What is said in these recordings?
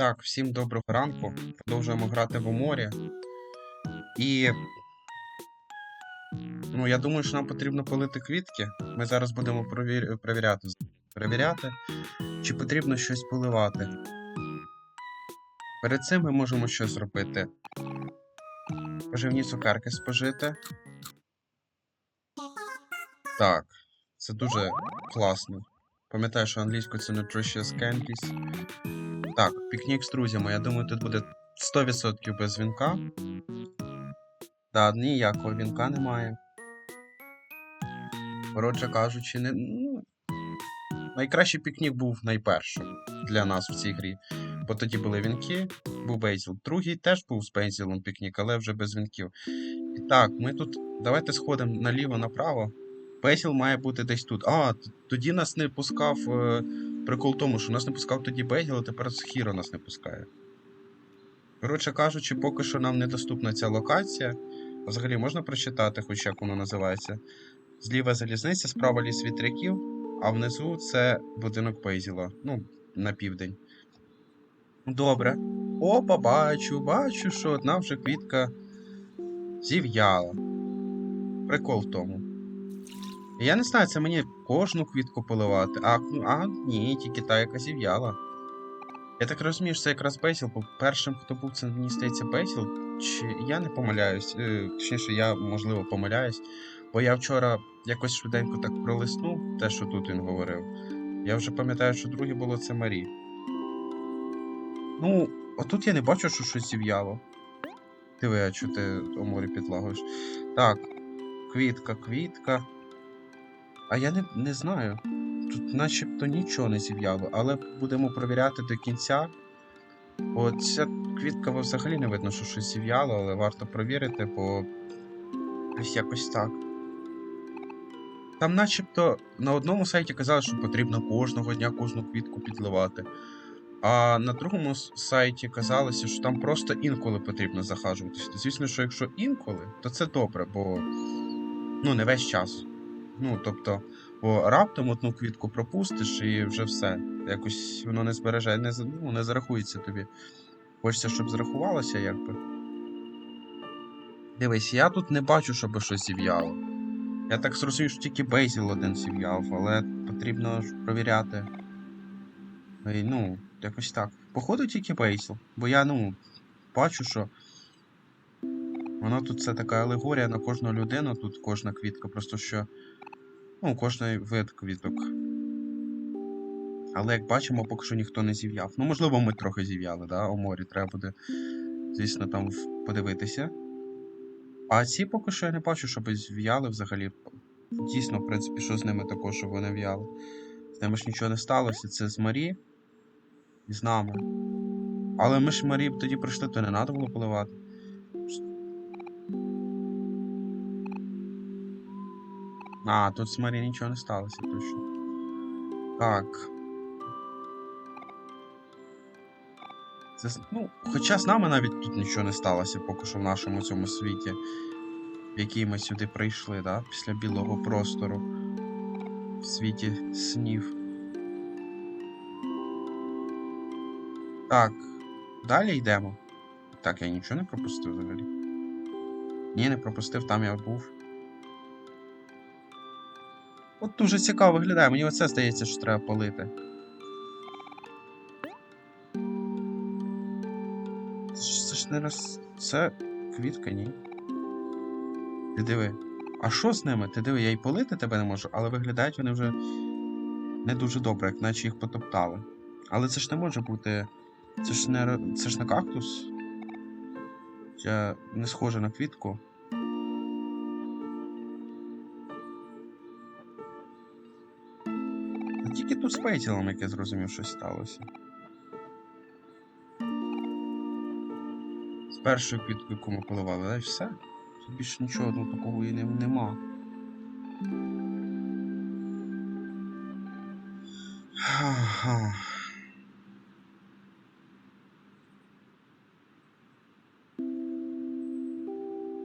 Так, всім доброго ранку. Продовжуємо грати в морі. І. Ну, я думаю, що нам потрібно полити квітки. Ми зараз будемо провір... перевіряти. перевіряти, чи потрібно щось поливати. Перед цим ми можемо що зробити? Поживні цукерки спожити. Так, це дуже класно. Пам'ятаю, що англійською це nutritious candies. Так, пікнік з друзями. Я думаю, тут буде 100% без вінка. Да, ніякого вінка немає. Коротше кажучи, не. Ну, найкращий пікнік був найпершим для нас в цій грі. Бо тоді були вінки, був Бейзіл. Другий теж був з Бейзілом пікнік, але вже без вінків. І так, ми тут. Давайте сходимо наліво-направо. Бейзіл має бути десь тут. А, тоді нас не пускав. Е... Прикол в тому, що нас не пускав тоді Бейгіл, а тепер Хіро нас не пускає. Коротше кажучи, поки що нам недоступна ця локація. Взагалі можна прочитати, хоч як воно називається. Зліва залізниця, справа ліс вітряків, а внизу це будинок Бейзіла. Ну, на південь. Добре. Опа, бачу, бачу, що одна вже квітка зів'яла. Прикол в тому. Я не знаю, це мені кожну квітку поливати. А, а ні, тільки та, яка зів'яла. Я так розумію, що це якраз Бесіл, бо першим, хто був, це мені здається Бесіл. Чи я не помиляюсь, е, точніше, я можливо помиляюсь. Бо я вчора якось швиденько так пролиснув те, що тут він говорив. Я вже пам'ятаю, що друге було це Марі. Ну, отут я не бачу, що щось зів'яло. Диви, а чого ти у морі підлагуєш. Так, квітка, квітка. А я не, не знаю. Тут начебто нічого не зів'яло, але будемо провіряти до кінця. Бо ця квітка взагалі не видно, що щось зів'яло, але варто провірити, бо ось якось так. Там начебто на одному сайті казали, що потрібно кожного дня кожну квітку підливати. А на другому сайті казалося, що там просто інколи потрібно захажуватися. Звісно, що якщо інколи, то це добре, бо ну не весь час. Ну, тобто, бо раптом одну квітку пропустиш і вже все. Якось воно не збереже, не, ну, не зарахується тобі. Хочеться, щоб зарахувалося, якби. Дивись, я тут не бачу, щоб щось зів'яло. Я так зрозумів, що тільки Бейзіл один зів'яв, але потрібно провіряти. І, ну, якось так. Походу тільки Бейзіл. Бо я, ну, бачу, що. Воно тут це така алегорія на кожну людину, тут кожна квітка, просто що. Ну, кожний вид квіток. Але як бачимо, поки що ніхто не зів'яв. Ну, можливо, ми трохи зів'яли, да? У морі треба буде, звісно, там подивитися. А ці поки що я не бачу, щоб зів'яли взагалі. Дійсно, в принципі, що з ними також, щоб вони в'яли. З ними ж нічого не сталося. Це з Марі і з нами. Але ми ж Марі тоді прийшли, то не треба було поливати. А, тут Марі нічого не сталося, точно. Так. Це, ну, хоча з нами навіть тут нічого не сталося поки що в нашому цьому світі, в який ми сюди прийшли, да? після білого простору в світі снів. Так, далі йдемо. Так, я нічого не пропустив взагалі. Ні, не пропустив, там я був. От дуже цікаво виглядає, мені оце здається, що треба полити. Це ж, не роз... Це квітка, ні. Ти диви. А що з ними? Ти диви, я й полити тебе не можу, але виглядають вони вже не дуже добре, як наче їх потоптали. Але це ж не може бути. Це ж не це ж не кактус. Це не схоже на квітку. Тут з пейтілом, як я зрозумів, щось сталося. З першою квіткою, яку ми поливали, і все. Тут більше нічого ну, такого і нема. Ага.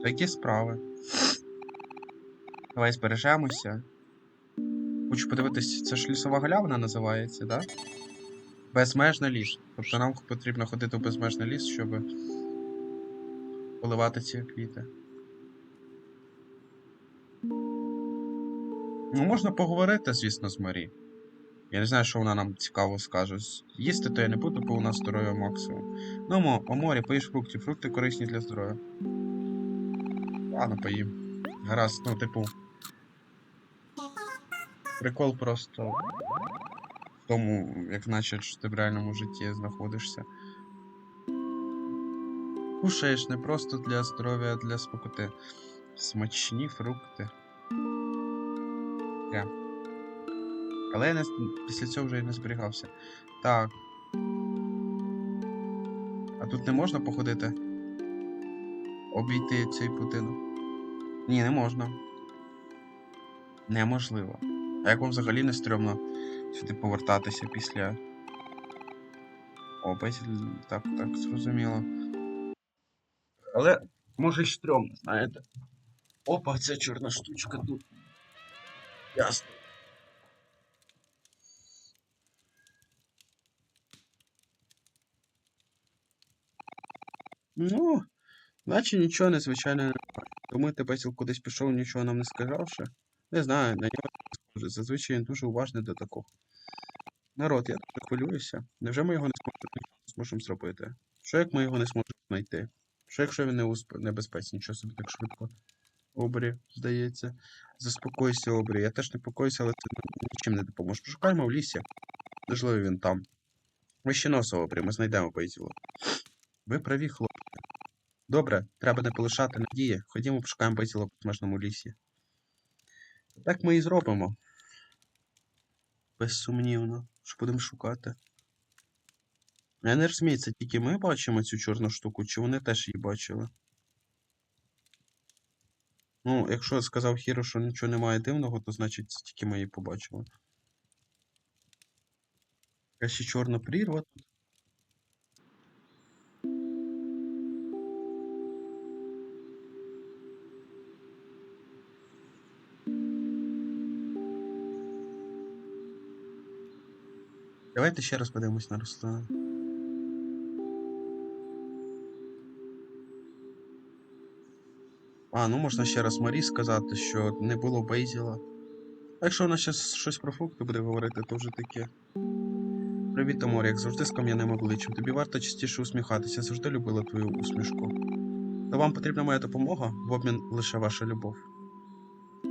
Такі справи. Давай збережемося. Хочу подивитись, це ж лісова галявина називається, да? Безмежний ліс. Тобто нам потрібно ходити в безмежний ліс, щоб поливати ці квіти. Ну, можна поговорити, звісно, з Марі. Я не знаю, що вона нам цікаво скаже. Їсти то я не буду, бо у нас здоров'я максимум. Ну, мо, о морі, поїж фруктів. Фрукти корисні для здоров'я. Ладно, поїм. Гаразд, ну, типу. Прикол просто в тому, як наче що ти в реальному житті знаходишся. Кушаєш не просто для здоров'я, а для спокоти. Смачні фрукти. Я. Але я не, після цього вже і не зберігався. Так. А тут не можна походити? Обійти цей будинок? Ні, не можна. Неможливо. А як вам взагалі не стрьомно сюди повертатися після. О, так, так, зрозуміло. Але може й стрьомно, знаєте. Опа, ця чорна штучка тут. Ясно. Ну, наче нічого незвичайного немає. Думаєте, Бесіл кудись пішов, нічого нам не сказавши? Не знаю, на нього. Зазвичай він дуже уважний до такого. Народ, я дуже хвилююся. Невже ми його не зможемо, зробити? Що як ми його не зможемо знайти? Що якщо він не у сп- небезпеці, нічого собі так швидко? Обрі, здається. Заспокойся, Обрі. Я теж непокоюся, але це нічим не допоможе. Пошукаймо в лісі. Можливо, він там. Ви ще носа, Обрі, ми знайдемо Бейзіла. Ви праві, хлопці. Добре, треба не полишати надії. Ходімо, пошукаємо Бейзіла в безмежному лісі. Так ми і зробимо. Безсумнівно, що будемо шукати. Я не розумію, це тільки ми бачимо цю чорну штуку, чи вони теж її бачили? Ну, якщо сказав Хіро, що нічого немає дивного, то значить це тільки ми її побачили. Я ще чорна прірва тут. Давайте ще раз подивимось на рослину. А, ну можна ще раз Марі сказати, що не було Бейзіла. А якщо вона ще щось про фрукти буде говорити, то вже таке. Привіт, Амор, як завжди з кам'яним обличчям. Тобі варто частіше усміхатися, я завжди любила твою усмішку. То вам потрібна моя допомога, в обмін лише ваша любов.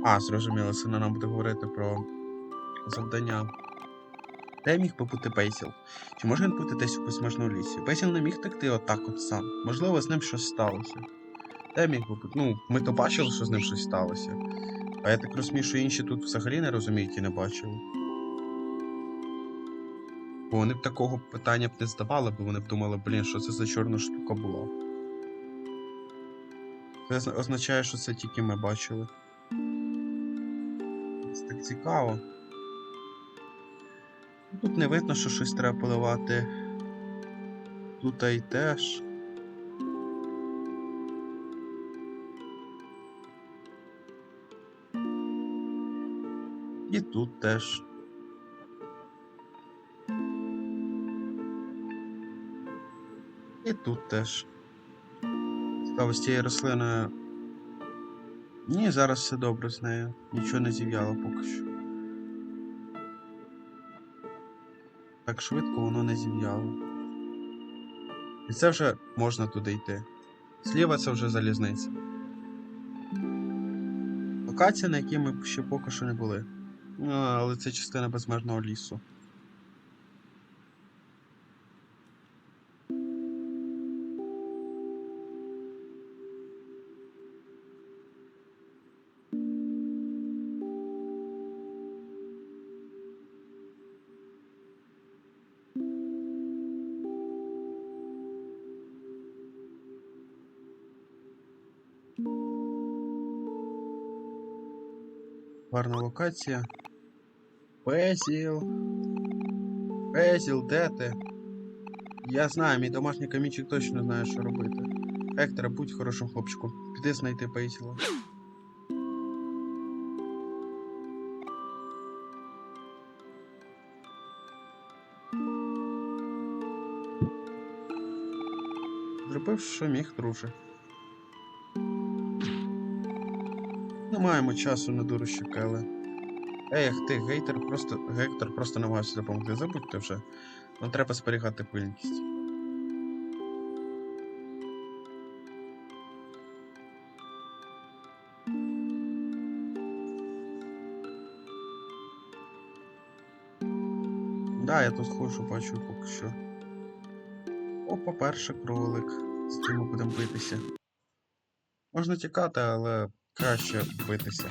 А, зрозуміло, це нам буде говорити про завдання. Де міг би бути Бейсіл? Чи може він бути десь у безмежному лісі? Бейсіл не міг текти отак от сам. Можливо, з ним щось сталося. Де міг би бути? Ну, ми то бачили, що з ним щось сталося. А я так розумію, що інші тут взагалі не розуміють і не бачили. Бо вони б такого питання б не здавали, бо вони б думали, блін, що це за чорна штука була. Це означає, що це тільки ми бачили. Це так цікаво. Тут не видно, що щось треба поливати. Тут і теж. І тут теж. І тут теж. Цікаво, з цією рослиною. Ні, зараз все добре з нею. Нічого не зів'яло поки що. Так швидко воно не зім'яло. І це вже можна туди йти. Зліва це вже залізниця. Локація, на якій ми ще поки що не були. Але це частина безмежного лісу. локація. Песіл. Песіл, де ти? Я знаю, мій домашній камінчик точно знає, що робити. Ектора, будь хорошим хлопчиком. Піди знайти песіла. Зробив, що міг, друже. Не маємо часу на дурощі, Келе. Ех ти, гейтер просто. Гектор просто намагався допомогти. Забудьте вже. Нам треба зберігати пильність. Да, я тут ходжу, бачу поки що. Опа, перший кролик. З ким ми будемо битися. Можна тікати, але краще битися.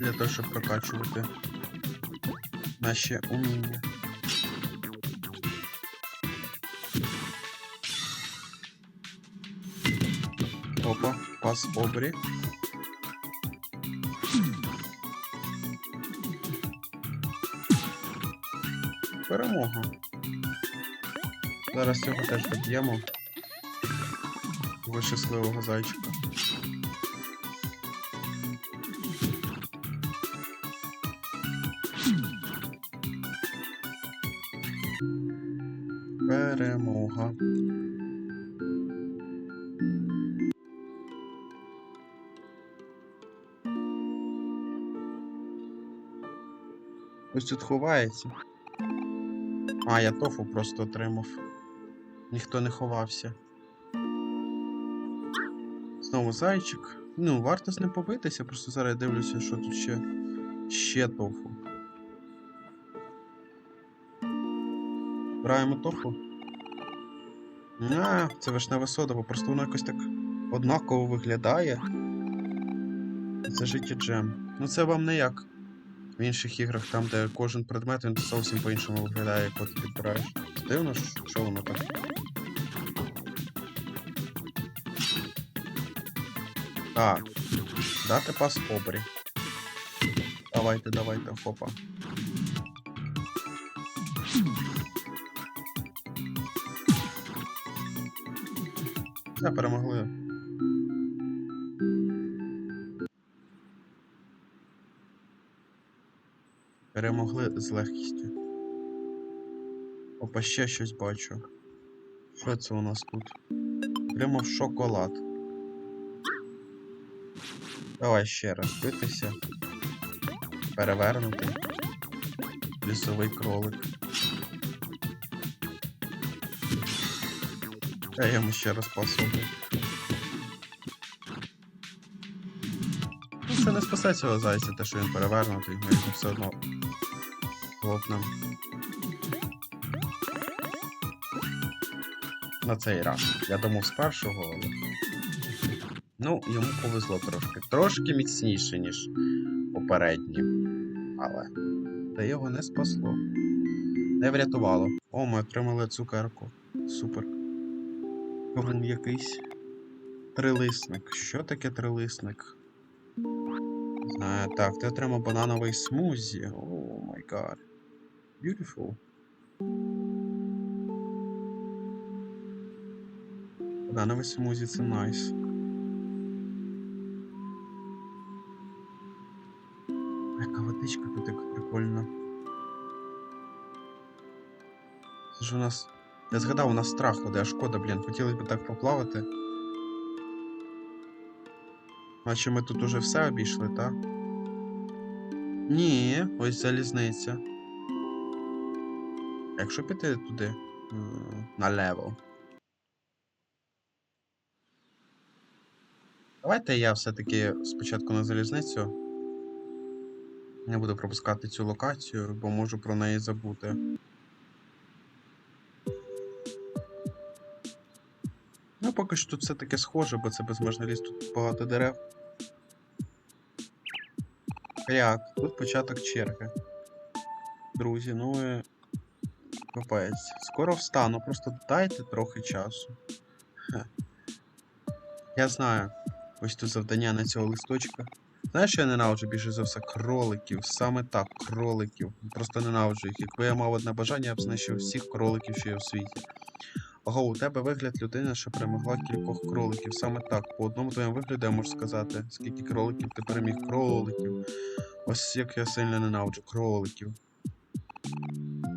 Для того, щоб прокачувати наші уміння. Опа, пас обрі. Перемога. Зараз цього теж доб'ємо. Того щасливого зайчика. Перемога. Ось тут ховається. А, я тофу просто отримав. Ніхто не ховався. Знову зайчик. Ну, варто з ним побитися, просто зараз я дивлюся, що тут ще. Ще тофу. Граємо тофу. А, це вишневе содово, просто воно якось так однаково виглядає. Це життя джем. Ну це вам не як в інших іграх, там, де кожен предмет він зовсім по-іншому виглядає, як от підбираєш. Дивно, що воно так. Так. Дати пас обрі. Давайте, давайте, хопа. Все, перемогли. Перемогли з легкістю. Опа, ще щось бачу. Що це у нас тут? Прямо шоколад. Давай ще раз битися. Перевернути. Лісовий кролик. Я йому ще раз посуду. Ну, це не спасе цього зайця, те, що він перевернутий, ми його все одно хлопнем. На цей раз. Я думав з першого, але. Ну, йому повезло трошки. Трошки міцніше, ніж попередні. Але. Та його не спасло. Не врятувало. О, ми отримали цукерку. Супер. Рум якийсь. Трилисник. Що таке трилисник? Не Знаю, так, ти отримав банановий смузі. О май гад. Beautiful. Банановий смузі це найс. Яка водичка тут як прикольна. Це ж у нас. Я згадав, у нас страх ходить, а шкода, блін, хотілося б так поплавати. Наче ми тут уже все обійшли, так? Ні, ось залізниця. Якщо піти туди, налево. Давайте я все-таки спочатку на залізницю. Не буду пропускати цю локацію, бо можу про неї забути. Ну, поки що тут все таке схоже, бо це безмежний ліс, тут багато дерев. Як? Тут початок черги. Друзі, ну і... Капець. Скоро встану, просто дайте трохи часу. Хе. Я знаю. Ось тут завдання на цього листочка. Знаєш, я ненавиджу більше за все кроликів. Саме так, кроликів. Просто ненавиджу їх. Якби я мав одне бажання, я б знищив всіх кроликів, що є в світі. Ого, у тебе вигляд людини, що перемогла кількох кроликів. Саме так. По одному твоєму вигляду я можу сказати, скільки кроликів ти переміг кроликів. Ось як я сильно ненавиджу кроликів.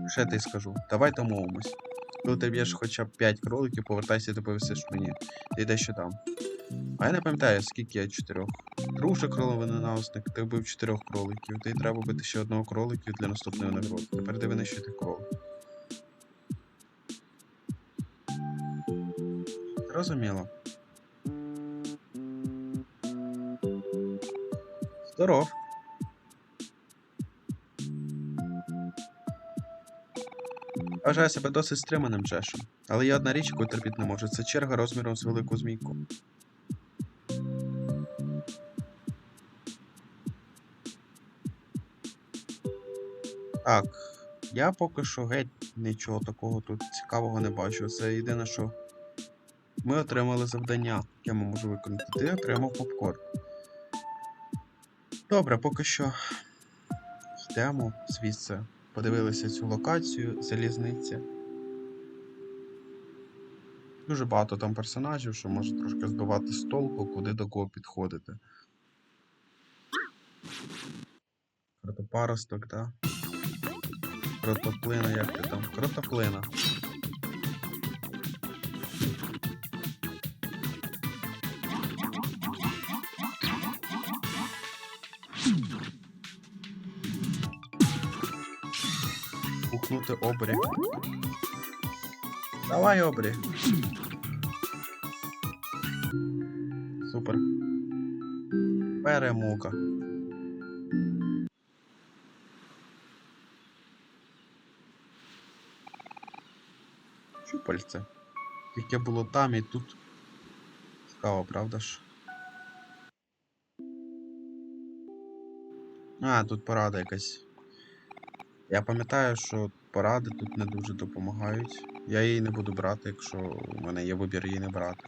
Ще ти скажу, давай домовимось. Коли ти б'єш хоча б 5 кроликів, повертайся і ти повисиш мені. Ти йдеш що там. А я не пам'ятаю, скільки я чотирьох. Друже кроловий ненависник, ти вбив чотирьох кроликів. Ти треба вбити ще одного кроликів для наступної нагороди. Тепер ти винищуєте кролик. Зрозуміло. Здоров. Вважаю себе досить стриманим Джешем. Але є одна річ, яку терпіти не можу. Це черга розміром з велику змійку. Так, я поки що геть нічого такого тут цікавого не бачу. Це єдине, що ми отримали завдання, яке ми можемо виконати. Ти отримав попкорн. Добре, поки що йдемо звідси. Подивилися цю локацію, залізниця. Дуже багато там персонажів, що може трошки збивати з толку, куди до кого підходити. Кротопаросток, да? Кротоплина, як ти там? Кротоплина. Пухнути обрі. Давай, обрі. Супер. Перемога. Щупальце. Яке було там і тут. Цікаво, правда ж? А, тут порада якась. Я пам'ятаю, що поради тут не дуже допомагають. Я її не буду брати, якщо у мене є вибір її не брати.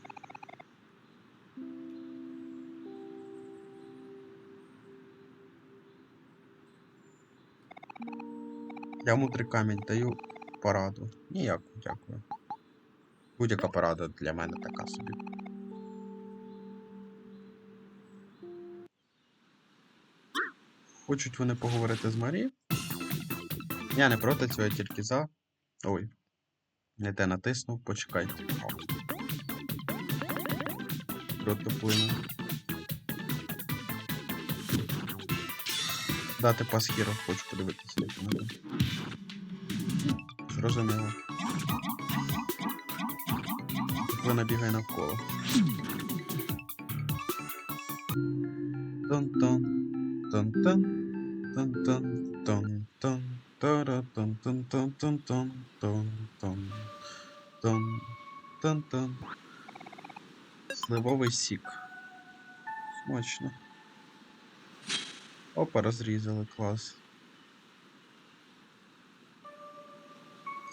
Я мудрий камінь даю пораду. Ніяку, дякую. Будь-яка порада для мене така собі. Хочуть вони поговорити з Марі. Я не проти цього, я тільки за. Ой. Не те натиснув, почекайте. О. Кротоплину. Дати пасхіру, хочу подивитися, як воно. Зрозуміло. Кротоплина бігає навколо. Тон-тон. Тон-тон. Тон-тон. Тон. Тон-тон. Сливовий сік. Смачно. Опа, розрізали, клас.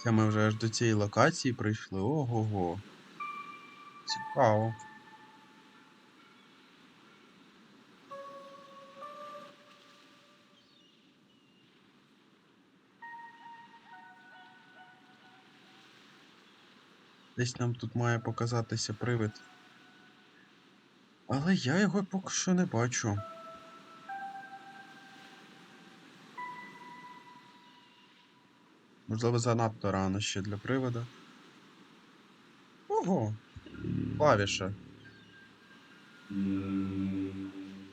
Це ми вже аж до цієї локації прийшли. Ого-го. Цікаво. Десь нам тут має показатися привид. Але я його поки що не бачу. Можливо, занадто рано ще для привода. Ого! Клавіша.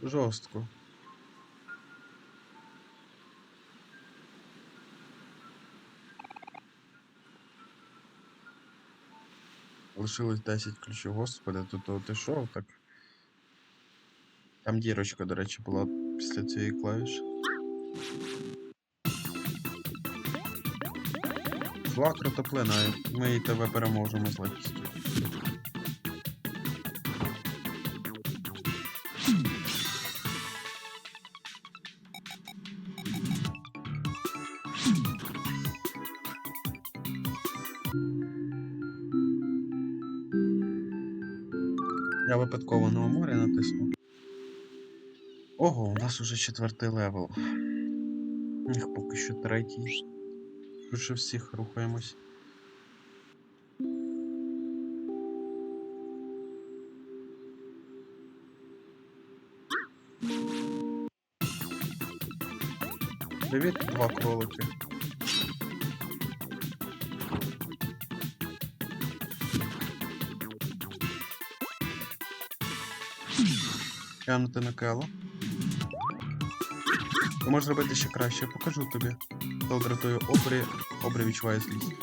Жорстко. Лишилось 10 ключів, господи, тут то ти що, так. Там дірочка, до речі, була після цієї клавіші. Зла кротоплина, ми і тебе переможемо з легкістю. Я випадково на морі натиснув. Ого, у нас уже четвертий левел. Їх поки що третій. Швидше всіх рухаємось. Привіт, два кролики. Глянути на Кело. Ти можеш зробити ще краще, покажу тобі. Хто дратує обрі, обрі відчуває злість.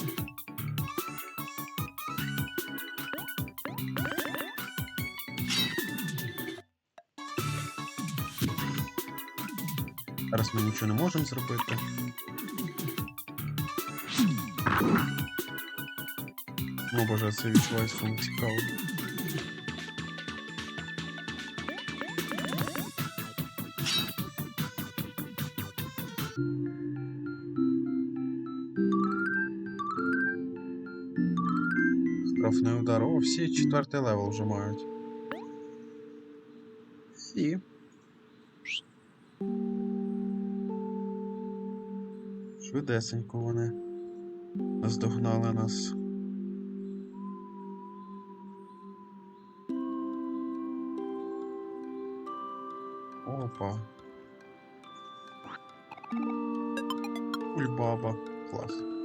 Зараз ми нічого не можемо зробити. Ну боже, це відчуваю сум цікаво. Штрафний удар. О, всі четвертий левел вже мають. Всі. Швидесенько вони наздогнали нас. Опа. Ульбаба. Клас.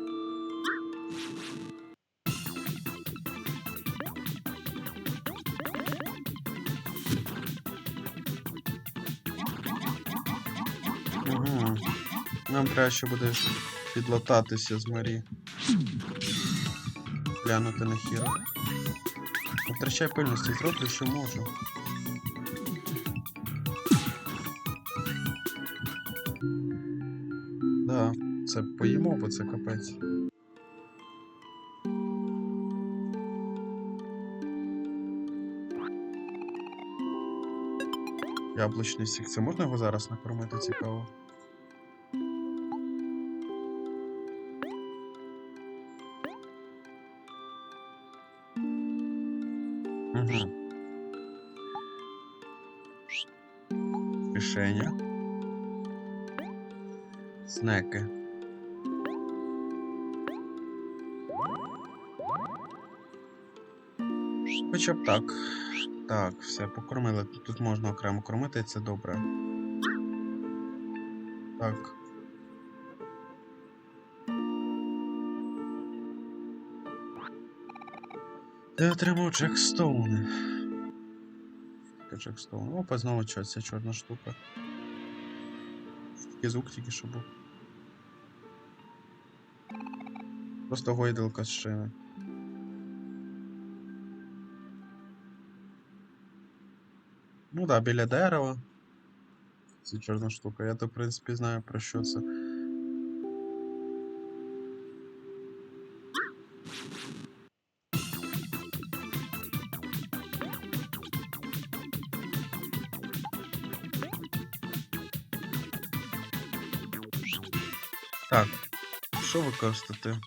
Нам треба ще буде підлататися з Марі. Глянути на хіро. Не втрачай пильності, зроблю, що можу. Да, це поїмо, бо це капець. Яблучний сік. Це можна його зараз накормити цікаво? Все, покормили. Тут можна окремо кормити, це добре. Так. Ти отримав Джекстоуни. Джекстоун. Опа, знову чо- ця чорна штука. Такий звук тільки що був. Просто гойдалка з шини. Ну да, біля дерева. Це штука. Я то, в принципі, знаю про це. Так, що використати?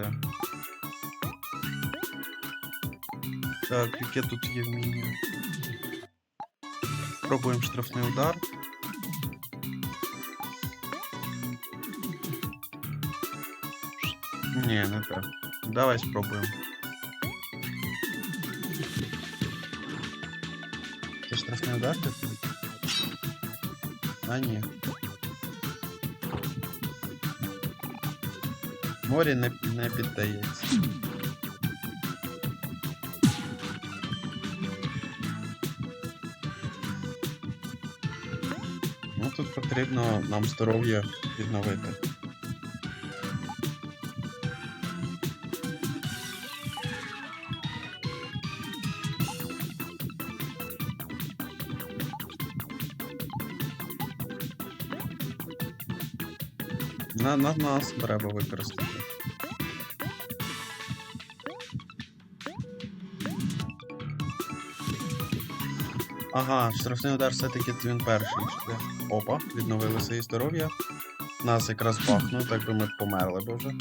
це не це. Так, яке тут є вміння? Спробуємо штрафний удар. Ні, не так. Давай спробуємо. Це штрафний удар такий? А ні. Морі не, не піддається. Ну тут потрібно нам здоров'я відновити. На, на нас треба використати. Ага, штрафний удар все-таки він перший. Опа, відновили своє здоров'я. Нас якраз бахнув, так би ми померли б вже.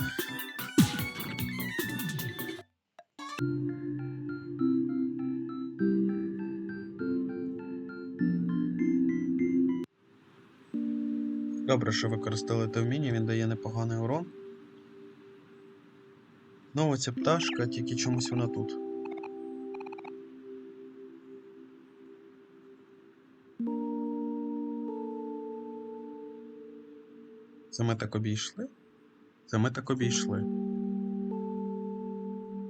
Добре, що використали те вміння, він дає непоганий урон. Ну, оця пташка, тільки чомусь вона тут. Це ми так обійшли. Це ми так обійшли.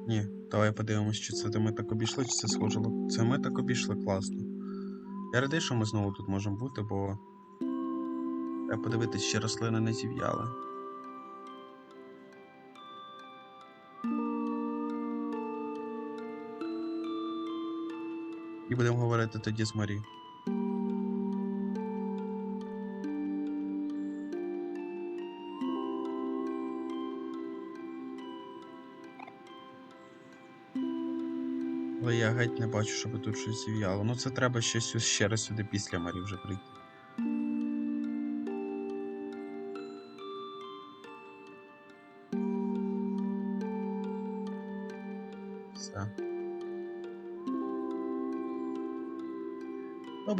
Ні, давай подивимось, чи це ми так обійшли, чи це схожило. Це ми так обійшли, класно. Я радий, що ми знову тут можемо бути, бо. Треба подивитись, чи рослини не зів'яли. І будемо говорити тоді з Марі. Але я геть не бачу, щоб тут щось зів'яло. Ну це треба ще, сю- ще раз сюди після Марі вже прийти.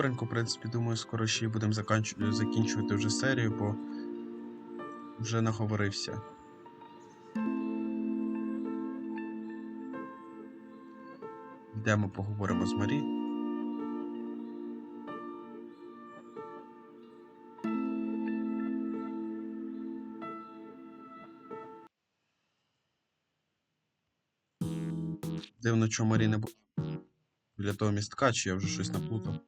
Добренько, в принципі, думаю, скоро ще й будемо заканч- закінчувати вже серію, бо вже наговорився. Йдемо поговоримо з Марі. Дивно, що Марі не було біля того містка, чи я вже щось наплутав.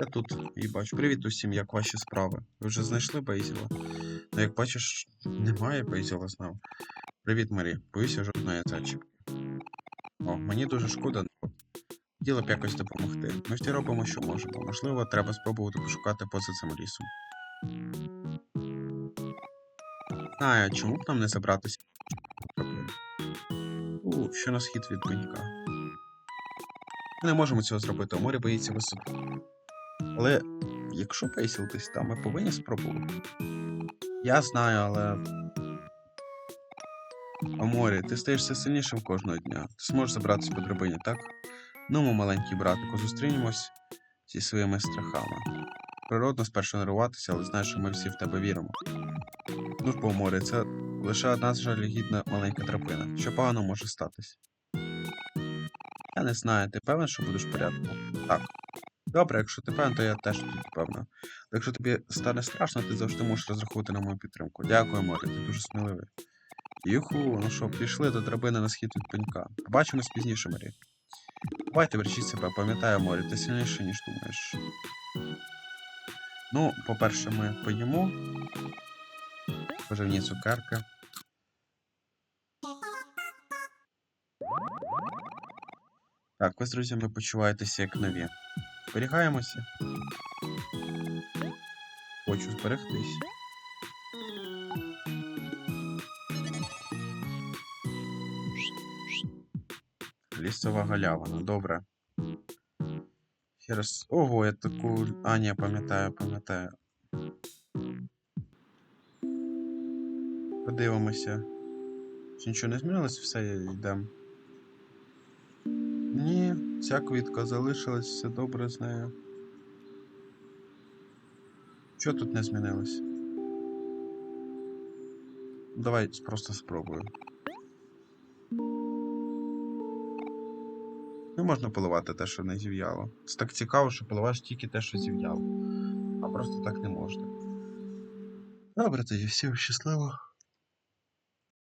Я тут і бачу. Привіт усім, як ваші справи? Ви вже знайшли Бейзіла? Ну, як бачиш, немає Бейзіла з нами. Привіт, Марі. Боюся жодної зачіпки. О, мені дуже шкода. але Хотіла б якось допомогти. Ми всі робимо, що можемо. Можливо, треба спробувати пошукати поза цим лісом. Знаю, чому б нам не забратися? У, що на схід від пенька. Ми не можемо цього зробити, а море боїться висоти. Але якщо Пейсіл десь там, ми повинні спробувати. Я знаю, але. Аморі, ти стаєш все сильнішим кожного дня. Ти зможеш забратися по драбині, так? Ну, ми, маленький братику, зустрінемось зі своїми страхами. Природно спершу нервуватися, але знаєш, що ми всі в тебе віримо. Ну ж бо, море, це лише одна жалюгідна маленька драбина. Що погано може статись? Я не знаю, ти певен, що будеш в порядку? Так. Добре, якщо ти певен, то я теж тут певна. Якщо тобі стане страшно, ти завжди можеш розраховувати на мою підтримку. Дякую, море, ти дуже сміливий. Юху, ну що, пішли до драбини на схід від пенька. Побачимось пізніше, Марі. Давайте бережіть себе, пам'ятаю, Морі, ти сильніше, ніж думаєш. Ну, по-перше, ми поїмо. Поживні цукерки. Так, ви з друзями почуваєтеся як нові. Зберігаємося. Хочу зберегтись. Лісова галявина, добре. Ще. Ого, я таку. А, ні, пам'ятаю, пам'ятаю. Подивимося. Чи нічого не змінилось, все йдемо. Ні, ця квітка залишилась, все добре з нею. Що тут не змінилось? Давай просто спробую. Не можна поливати те, що не зів'яло. Це так цікаво, що поливаєш тільки те, що зів'яло. А просто так не можна. Добре, тоді всім щасливо.